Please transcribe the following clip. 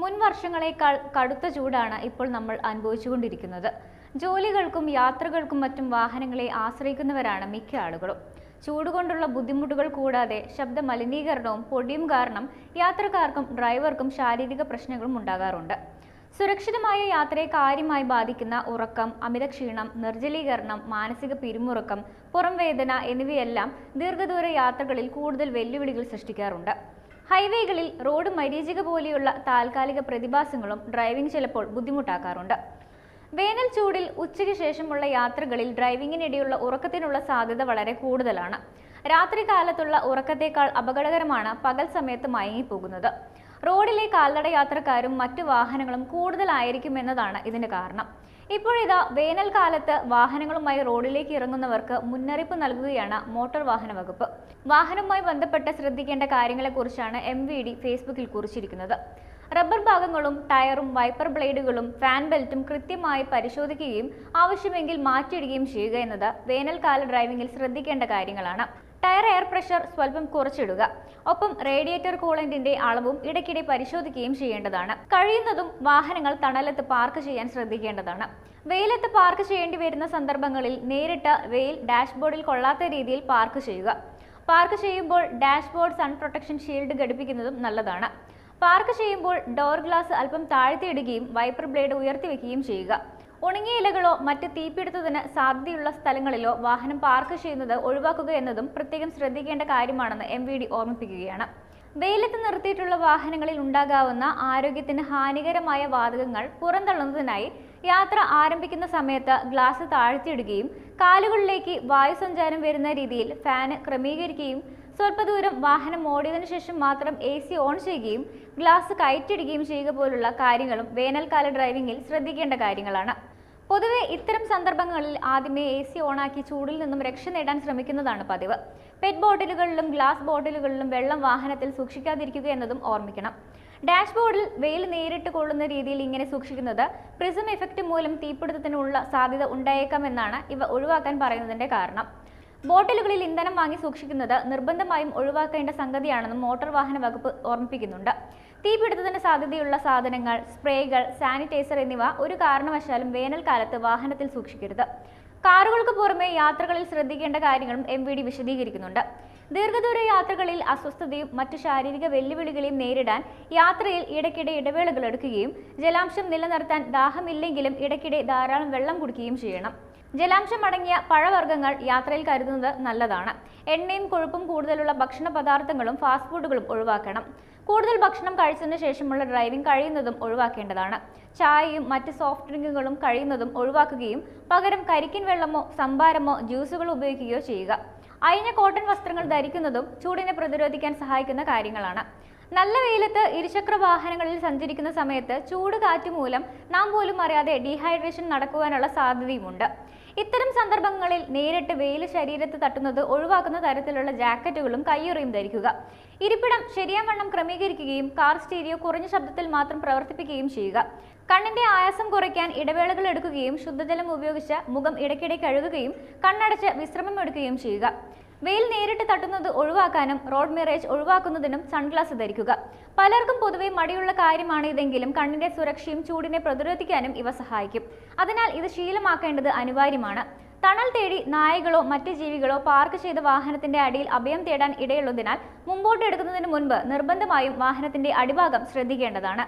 മുൻ വർഷങ്ങളേക്കാൾ കടുത്ത ചൂടാണ് ഇപ്പോൾ നമ്മൾ അനുഭവിച്ചുകൊണ്ടിരിക്കുന്നത്. ജോലികൾക്കും യാത്രകൾക്കും മറ്റും വാഹനങ്ങളെ ആശ്രയിക്കുന്നവരാണ് മിക്ക ആളുകളും. ചൂടുകൊണ്ടുള്ള ബുദ്ധിമുട്ടുകൾ കൂടാതെ ശബ്ദ മലിനീകരണവും പൊടിയും കാരണം യാത്രക്കാർക്കും ഡ്രൈവർക്കും ശാരീരിക പ്രശ്നങ്ങളും ഉണ്ടാകാറുണ്ട്. സുരക്ഷിതമായ യാത്രയെ കാര്യമായി ബാധിക്കുന്ന ഉറക്കം അമിതക്ഷീണം നിർജലീകരണം മാനസിക പിരിമുറുക്കം പുറംവേദന എന്നിവയെല്ലാം ദീർഘദൂര യാത്രകളിൽ കൂടുതൽ വെല്ലുവിളികൾ സൃഷ്ടിക്കാറുണ്ട്. ഹൈവേകളിൽ റോഡ് മരീചിക പോലെയുള്ള താൽക്കാലിക പ്രതിഭാസങ്ങളും ഡ്രൈവിംഗ് ചിലപ്പോൾ ബുദ്ധിമുട്ടാക്കാറുണ്ട്. വേനൽ ചൂടിൽ ഉച്ചയ്ക്ക് ശേഷമുള്ള യാത്രകളിൽ ഡ്രൈവിംഗിനിടെയുള്ള ഉറക്കത്തിനുള്ള സാധ്യത വളരെ കൂടുതലാണ്. രാത്രികാലത്തുള്ള ഉറക്കത്തേക്കാൾ അപകടകരമാണ് പകൽ സമയത്ത് മയങ്ങിപ്പോകുന്നത്. റോഡിലെ കാൽനട യാത്രക്കാരും മറ്റു വാഹനങ്ങളും കൂടുതലായിരിക്കുമെന്നതാണ് ഇതിന് കാരണം. ഇപ്പോഴിതാ വേനൽക്കാലത്ത് വാഹനങ്ങളുമായി റോഡിലേക്ക് ഇറങ്ങുന്നവർക്ക് മുന്നറിയിപ്പ് നൽകുകയാണ് മോട്ടോർ വാഹന വകുപ്പ്. വാഹനവുമായി ബന്ധപ്പെട്ട് ശ്രദ്ധിക്കേണ്ട കാര്യങ്ങളെക്കുറിച്ചാണ് എം വി ഡി ഫേസ്ബുക്കിൽ കുറിച്ചിരിക്കുന്നത്. റബ്ബർ ഭാഗങ്ങളും ടയറും വൈപ്പർ ബ്ലേഡുകളും ഫാൻ ബെൽറ്റും കൃത്യമായി പരിശോധിക്കുകയും ആവശ്യമെങ്കിൽ മാറ്റിയിടുകയും ചെയ്യുക എന്നത് വേനൽക്കാല ഡ്രൈവിംഗിൽ ശ്രദ്ധിക്കേണ്ട കാര്യങ്ങളാണ്. ടയർ എയർ പ്രഷർ സ്വല്പം കുറച്ചിടുക. ഒപ്പം റേഡിയേറ്റർ കൂളന്റിന്റെ അളവും ഇടയ്ക്കിടെ പരിശോധിക്കുകയും ചെയ്യേണ്ടതാണ്. കഴിയുന്നതും വാഹനങ്ങൾ തണലത്ത് പാർക്ക് ചെയ്യാൻ ശ്രദ്ധിക്കേണ്ടതാണ്. വെയിലത്ത് പാർക്ക് ചെയ്യേണ്ടി വരുന്ന സന്ദർഭങ്ങളിൽ നേരിട്ട് വെയിൽ ഡാഷ്ബോർഡിൽ കൊള്ളാത്ത രീതിയിൽ പാർക്ക് ചെയ്യുക. പാർക്ക് ചെയ്യുമ്പോൾ ഡാഷ്ബോർഡ് സൺ പ്രൊട്ടക്ഷൻ ഷീൽഡ് ഘടിപ്പിക്കുന്നതും നല്ലതാണ്. പാർക്ക് ചെയ്യുമ്പോൾ ഡോർ ഗ്ലാസ് അല്പം താഴ്ത്തിയിടുകയും വൈപ്പർ ബ്ലേഡ് ഉയർത്തി വയ്ക്കുകയും ചെയ്യുക. ഉണങ്ങിയ ഇലകളോ മറ്റ് തീപിടുത്തത്തിന് സാധ്യതയുള്ള സ്ഥലങ്ങളിലോ വാഹനം പാർക്ക് ചെയ്യുന്നത് ഒഴിവാക്കുക എന്നതും പ്രത്യേകം ശ്രദ്ധിക്കേണ്ട കാര്യമാണെന്ന് എം വി ഡി ഓർമ്മിപ്പിക്കുകയാണ്. വെയിലത്ത് നിർത്തിയിട്ടുള്ള വാഹനങ്ങളിൽ ഉണ്ടാകാവുന്ന ആരോഗ്യത്തിന് ഹാനികരമായ വാതകങ്ങൾ പുറന്തള്ളുന്നതിനായി യാത്ര ആരംഭിക്കുന്ന സമയത്ത് ഗ്ലാസ് താഴ്ത്തിയിടുകയും കാലുകളിലേക്ക് വായുസഞ്ചാരം വരുന്ന രീതിയിൽ ഫാന് ക്രമീകരിക്കുകയും സ്വല്പദൂരം വാഹനം ഓടിയതിനു ശേഷം മാത്രം എ സി ഓൺ ചെയ്യുകയും ഗ്ലാസ് കയറ്റിടുകയും ചെയ്യുക പോലുള്ള കാര്യങ്ങളും വേനൽക്കാല ഡ്രൈവിംഗിൽ ശ്രദ്ധിക്കേണ്ട കാര്യങ്ങളാണ്. പൊതുവെ ഇത്തരം സന്ദർഭങ്ങളിൽ ആദ്യമേ എ സി ഓണാക്കി ചൂടിൽ നിന്നും രക്ഷ നേടാൻ ശ്രമിക്കുന്നതാണ് പതിവ്. പെറ്റ് ബോട്ടിലുകളിലും ഗ്ലാസ് ബോട്ടിലുകളിലും വെള്ളം വാഹനത്തിൽ സൂക്ഷിക്കാതിരിക്കുക എന്നതും ഓർമ്മിക്കണം. ഡാഷ്ബോർഡിൽ വെയിൽ നേരിട്ട് കൊള്ളുന്ന രീതിയിൽ ഇങ്ങനെ സൂക്ഷിക്കുന്നത് പ്രിസം എഫക്റ്റ് മൂലം തീപിടുത്തത്തിനുള്ള സാധ്യത ഉണ്ടായേക്കാമെന്നാണ് ഇവ ഒഴിവാക്കാൻ പറയുന്നതിന്റെ കാരണം. ബോട്ടിലുകളിൽ ഇന്ധനം വാങ്ങി സൂക്ഷിക്കുന്നത് നിർബന്ധമായും ഒഴിവാക്കേണ്ട സംഗതിയാണെന്ന് മോട്ടോർ വാഹന വകുപ്പ് ഓർമ്മിപ്പിക്കുന്നുണ്ട്. തീപിടുത്തത്തിന് സാധ്യതയുള്ള സാധനങ്ങൾ സ്പ്രേകൾ സാനിറ്റൈസർ എന്നിവ ഒരു കാരണവശാലും വേനൽക്കാലത്ത് വാഹനത്തിൽ സൂക്ഷിക്കരുത്. കാറുകൾക്ക് പുറമെ യാത്രകളിൽ ശ്രദ്ധിക്കേണ്ട കാര്യങ്ങളും എം വി ഡി വിശദീകരിക്കുന്നുണ്ട്. ദീർഘദൂര യാത്രകളിൽ അസ്വസ്ഥതയും മറ്റു ശാരീരിക വെല്ലുവിളികളെയും നേരിടാൻ യാത്രയിൽ ഇടയ്ക്കിടെ ഇടവേളകൾ എടുക്കുകയും ജലാംശം നിലനിർത്താൻ ദാഹമില്ലെങ്കിലും ഇടയ്ക്കിടെ ധാരാളം വെള്ളം കുടിക്കുകയും ചെയ്യണം. ജലാംശം അടങ്ങിയ പഴവർഗങ്ങൾ യാത്രയിൽ കരുതുന്നത് നല്ലതാണ്. എണ്ണയും കൊഴുപ്പും കൂടുതലുള്ള ഭക്ഷണ പദാർത്ഥങ്ങളും ഫാസ്റ്റ് ഫുഡുകളും ഒഴിവാക്കണം. കൂടുതൽ ഭക്ഷണം കഴിച്ചതിന് ശേഷമുള്ള ഡ്രൈവിംഗ് കഴിയുന്നതും ഒഴിവാക്കേണ്ടതാണ്. ചായയും മറ്റ് സോഫ്റ്റ് ഡ്രിങ്കുകളും കഴിയുന്നതും ഒഴിവാക്കുകയും പകരം കരിക്കിൻ വെള്ളമോ സംഭാരമോ ജ്യൂസുകൾ ഉപയോഗിക്കുകയോ ചെയ്യുക. അയഞ്ഞ കോട്ടൺ വസ്ത്രങ്ങൾ ധരിക്കുന്നതും ചൂടിനെ പ്രതിരോധിക്കാൻ സഹായിക്കുന്ന കാര്യങ്ങളാണ്. നല്ല വെയിലത്ത് ഇരുചക്ര വാഹനങ്ങളിൽ സഞ്ചരിക്കുന്ന സമയത്ത് ചൂട് കാറ്റ് മൂലം നാം പോലും അറിയാതെ ഡീഹൈഡ്രേഷൻ നടക്കുവാനുള്ള സാധ്യതയുമുണ്ട്. ഇത്തരം സന്ദർഭങ്ങളിൽ നേരിട്ട് വെയിൽ ശരീരത്ത് തട്ടുന്നത് ഒഴിവാക്കുന്ന തരത്തിലുള്ള ജാക്കറ്റുകളും കയ്യുറയും ധരിക്കുക. ഇരിപ്പിടം ശരിയാവണ്ണം ക്രമീകരിക്കുകയും കാർ സ്റ്റീരിയോ കുറഞ്ഞ ശബ്ദത്തിൽ മാത്രം പ്രവർത്തിപ്പിക്കുകയും ചെയ്യുക. കണ്ണിന്റെ ആയാസം കുറയ്ക്കാൻ ഇടവേളകൾ എടുക്കുകയും ശുദ്ധജലം ഉപയോഗിച്ച് മുഖം ഇടയ്ക്കിടെ കഴുകുകയും കണ്ണടച്ച് വിശ്രമം എടുക്കുകയും ചെയ്യുക. വെയിൽ നേരിട്ട് തട്ടുന്നത് ഒഴിവാക്കാനും റോഡ് മിറേജ് ഒഴിവാക്കുന്നതിനും സൺഗ്ലാസ് ധരിക്കുക. പലർക്കും പൊതുവെ മടിയുള്ള കാര്യമാണ് ഇതെങ്കിലും കണ്ണിന്റെ സുരക്ഷയും ചൂടിനെ പ്രതിരോധിക്കാനും ഇവ സഹായിക്കും. അതിനാൽ ഇത് ശീലമാക്കേണ്ടത് അനിവാര്യമാണ്. തണൽ തേടി നായകളോ മറ്റ് ജീവികളോ പാർക്ക് ചെയ്ത വാഹനത്തിന്റെ അടിയിൽ അഭയം തേടാൻ ഇടയുള്ളതിനാൽ മുമ്പോട്ട് എടുക്കുന്നതിന് മുൻപ് നിർബന്ധമായും വാഹനത്തിന്റെ അടിഭാഗം ശ്രദ്ധിക്കേണ്ടതാണ്.